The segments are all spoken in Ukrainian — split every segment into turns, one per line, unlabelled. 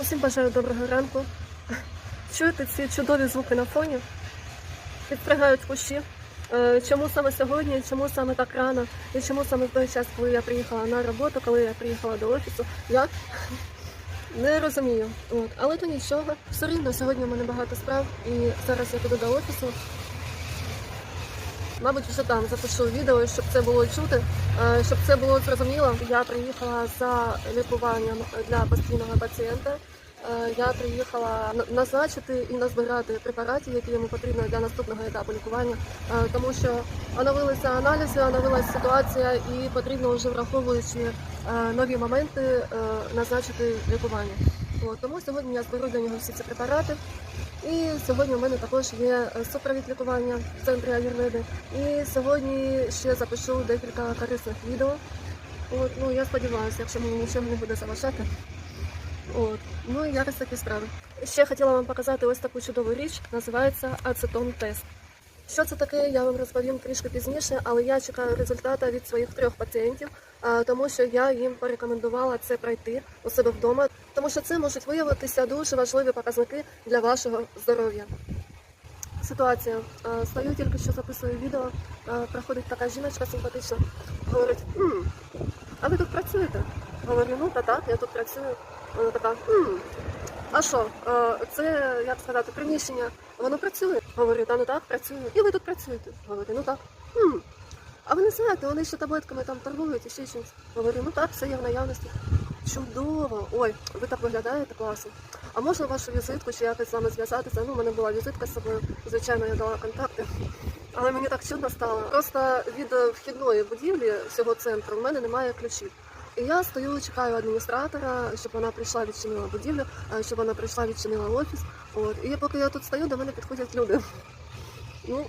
Усім бажаю доброго ранку. Чуєте ці чудові звуки на фоні? Підпрягають кущі. Е, Чому саме сьогодні, чому саме так рано, і чому саме в той час, коли я приїхала на роботу, коли я приїхала до офісу, я не розумію. От. Але то нічого. Все рівно сьогодні у мене багато справ, і зараз я піду до офісу. Мабуть, вже там запишу відео, щоб це було чути, е, щоб це було зрозуміло. Я приїхала за лікуванням для постійного пацієнта. Е, Я приїхала назначити і назбирати препарати, які йому потрібно для наступного етапу лікування, е, тому що оновилися аналізи, оновилася ситуація, і потрібно вже враховуючи нові моменти назначити лікування. Тому сьогодні я зберу для нього всі ці препарати. І сьогодні у мене також є е, супровід лікування в центрі Аюрведи. І сьогодні ще запишу декілька корисних відео. От, ну я сподіваюся, якщо мені нічого не буде заважати. От, ну і якось такі справи. Ще хотіла вам показати ось таку чудову річ, називається ацетон тест. Що це таке, я вам розповім трішки пізніше, але я чекаю результата від своїх трьох пацієнтів, тому що я їм порекомендувала це пройти у себе вдома, тому що це можуть виявитися дуже важливі показники для вашого здоров'я. Ситуація. Стою тільки що записую відео. Проходить така жіночка симпатична. Говорить, «М, а ви тут працюєте? Говорю, ну та так, я тут працюю. Вона така, «М, а що, це як сказати, приміщення, воно працює? Говорю, та ну так, працює. І ви тут працюєте? Говорю, ну так. «М, А ви не знаєте, вони ще таблетками там торгують і ще чимось. Говорю, ну так, все є в наявності. Чудово! Ой, ви так виглядаєте класно. А можна вашу візитку чи якось з вами зв'язатися? Ну, у мене була візитка з собою, звичайно, я дала контакти. Але мені так чудно стало. Просто від е, вхідної будівлі цього центру в мене немає ключів. І я стою, чекаю адміністратора, щоб вона прийшла, відчинила будівлю, е, щоб вона прийшла, відчинила офіс. От. І поки я тут стою, до мене підходять люди. Ну,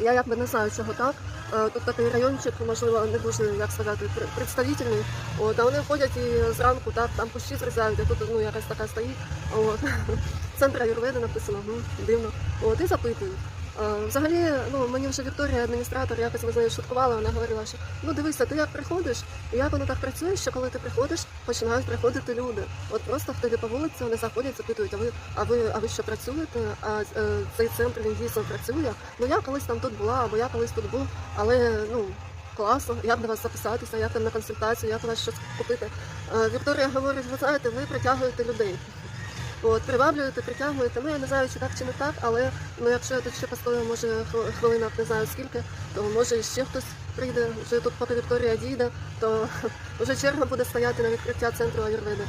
я якби не знаю, чого так. Е, Тут такий райончик, можливо, не дуже, як сказати, представительний. От, а вони ходять і зранку так, там кущі зрізають, а тут ну, якась така стоїть. От. Центр Аюрведи написано, «Гм, дивно. От, і запитують. Е, Взагалі, ну мені вже Вікторія, адміністратор, якось ми з нею шуткувала, вона говорила, що ну дивися, ти як приходиш, і як воно так працює, що коли ти приходиш, починають приходити люди. От просто в тебе по вулиці вони заходять, запитують, а ви, а ви, а ви що працюєте? А е, цей центр він дійсно працює. Ну я колись там тут була, або я колись тут був, але ну. Класно, як до вас записатися, як там на консультацію, як у вас щось купити. Е, Вікторія говорить, ви знаєте, ви притягуєте людей. От, приваблюєте, притягуєте. Ну я не знаю, чи так, чи не так, але ну, якщо я тут ще постою, може хвилина не знаю скільки, то може ще хтось прийде. Вже тут поки Вікторія дійде, то вже черга буде стояти на відкриття центру Аюрведи.